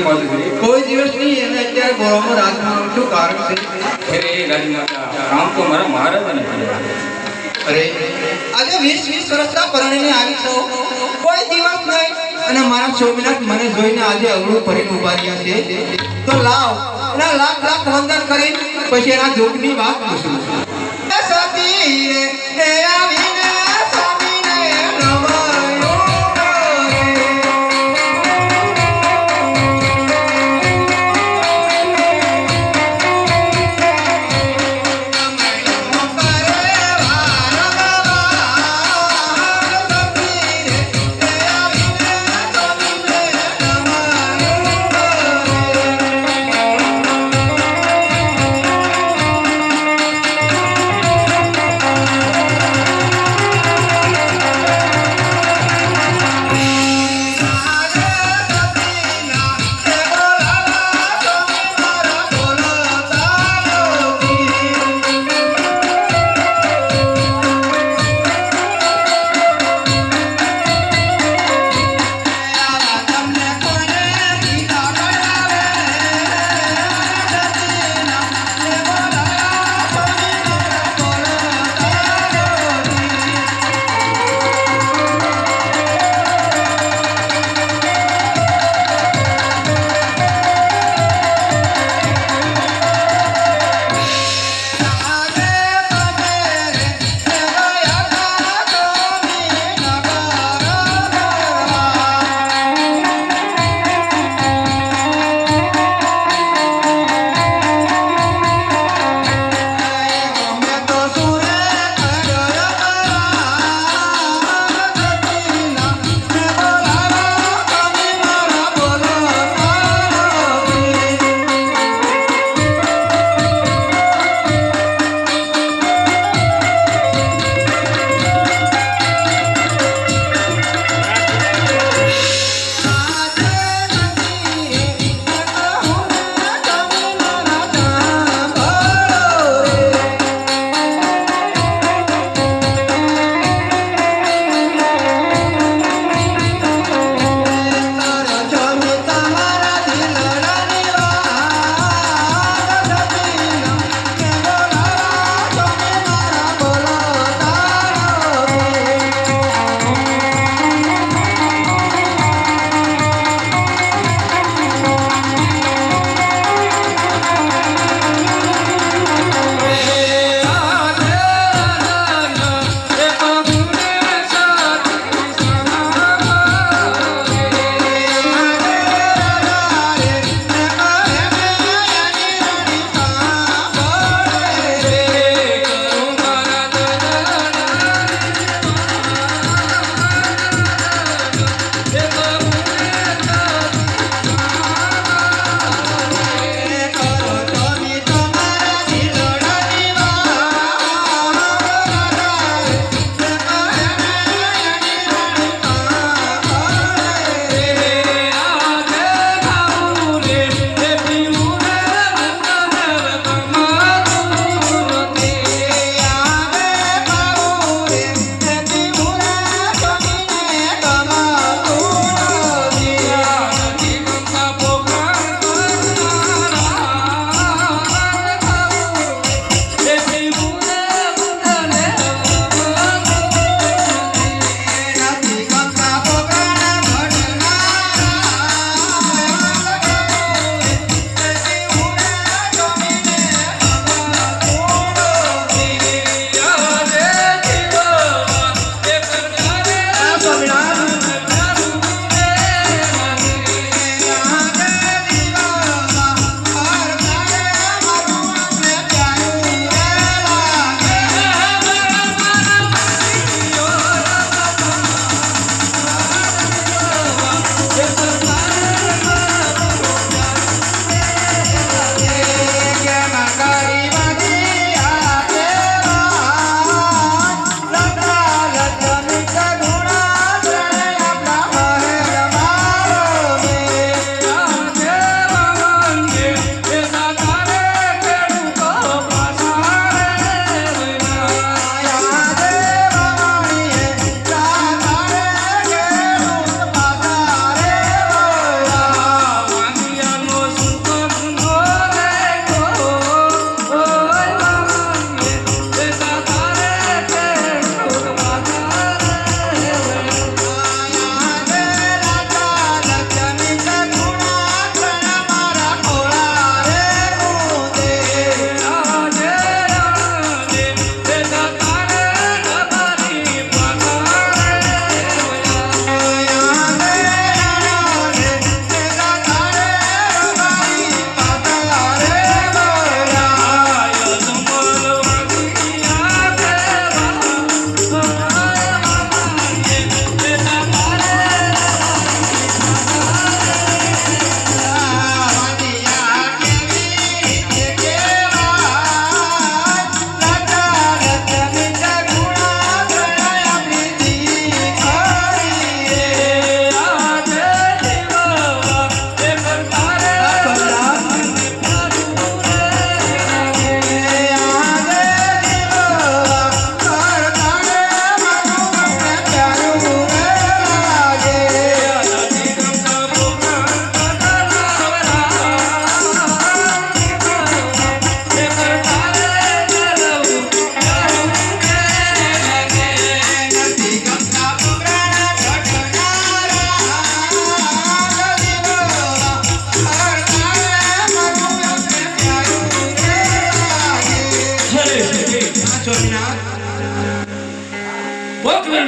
ખોળામાં રાખવાનું શું કારણ છે? અરે રાજમાતા કામ તો મારા મહારાજ અને અરે આજે વીસ વીસ વર્ષના પરણીને આવી છો. કોઈ દિવસ નહીં. અને મારા સોમનાથ મને જોઈને આજે અવળું ભરીને ઊભા રહ્યા છે. તો લાવ એના લાખ લાખ વંદન કરી પછી એના જોગની વાત પૂછું સતી રે એ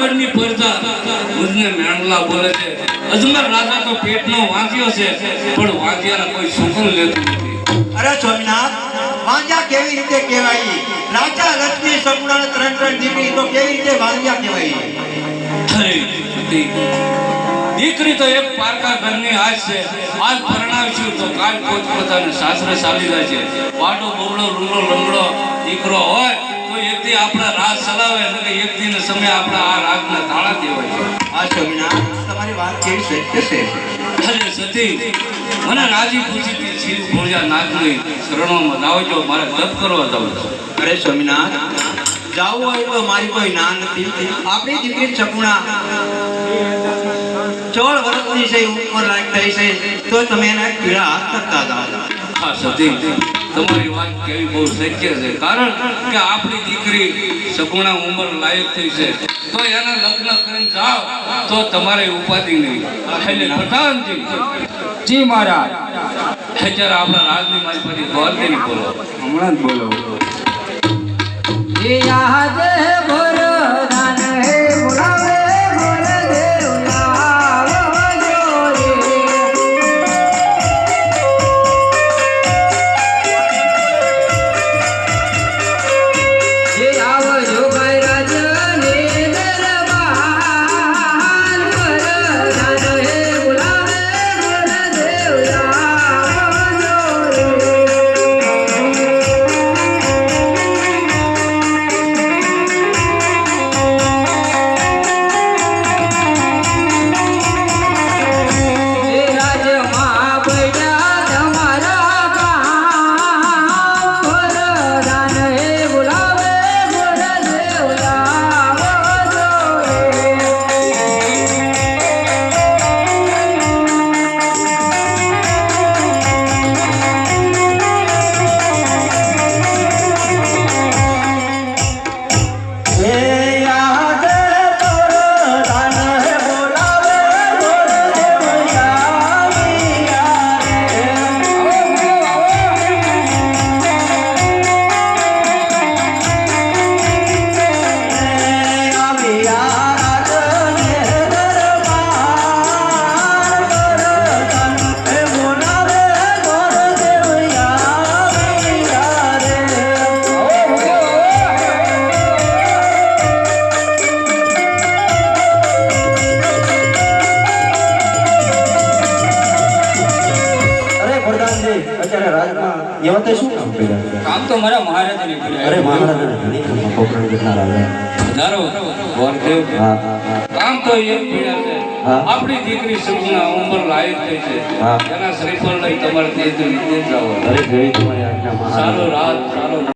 ઘરની પ્રજા મુજને મેણલા બોલે છે. અજમર રાજા તો પેટનો વાંચ્યો છે પણ વાંચ્યાને કોઈ સુકન લેતું નથી. અરે સ્વામિનાથ વાંજા કેવી રીતે કહેવાય? રાજા લક્ષ્મી સગુણા ત્રણ ત્રણ દીકરી તો કેવી રીતે વાંજા કહેવાય? દીકરી તો એક પારકા ઘરની આજ છે. આજ પરણાવીશું તો કાલ પોતપોતાને સાસરે ચાલી જાય છે. વાડો બવડો રૂડો લંગડો દીકરો હોય દી આપણા રાજ ચલાવે એટલે એક દિન સમય આપણા આ રાજને તાળા દેવાય છે. આ તમારી વાત કેવી સત્ય છે? અરે સતી મને રાજી ખુશીથી શિવ ભોળિયા નાથની શરણોમાં લાવજો મારે તપ કરવા છે. અરે સ્વામિનાથ જાવું હોય તો મારી કોઈ ના નથી. આપણી દીકરી સગુણા ચોળ વર્ષની છે ઉપર લાયક થઈ છે તો તમે એના પીળા હાથ કરતા જાઓ. હા હતી તમારી વાત કેવી બહુ શક્ય છે. કારણ કે આપણી દીકરી સગુણા ઉંમર લાયક થઈ છે. તો એના લગ્ન કરીને જાઓ તો તમારે ઉપાધિ નહીં. એટલે પ્રધાનજી જી મહારાજ. અત્યારે આપણા રાજની મારી પછી બોલો. હમણાં જ બોલો. અરે અત્યારે રાજમાં એવા તે શું કામ કર્યા છે? કામ તો મારા મહારાજને કર્યા અરે મહારાજાને ઘણી ખબર પોકરણ કેટલા લાગે ધારો ગોરદેવ હા. હા હા કામ તો એક પીડા છે. આપણી દીકરી સગુણા ઉંમર લાયક થઈ છે. એના શ્રીફળ લઈ તમારે તે રીતે જાઓ અરે જેવી તમારી આજ્ઞા સારો રાત સારો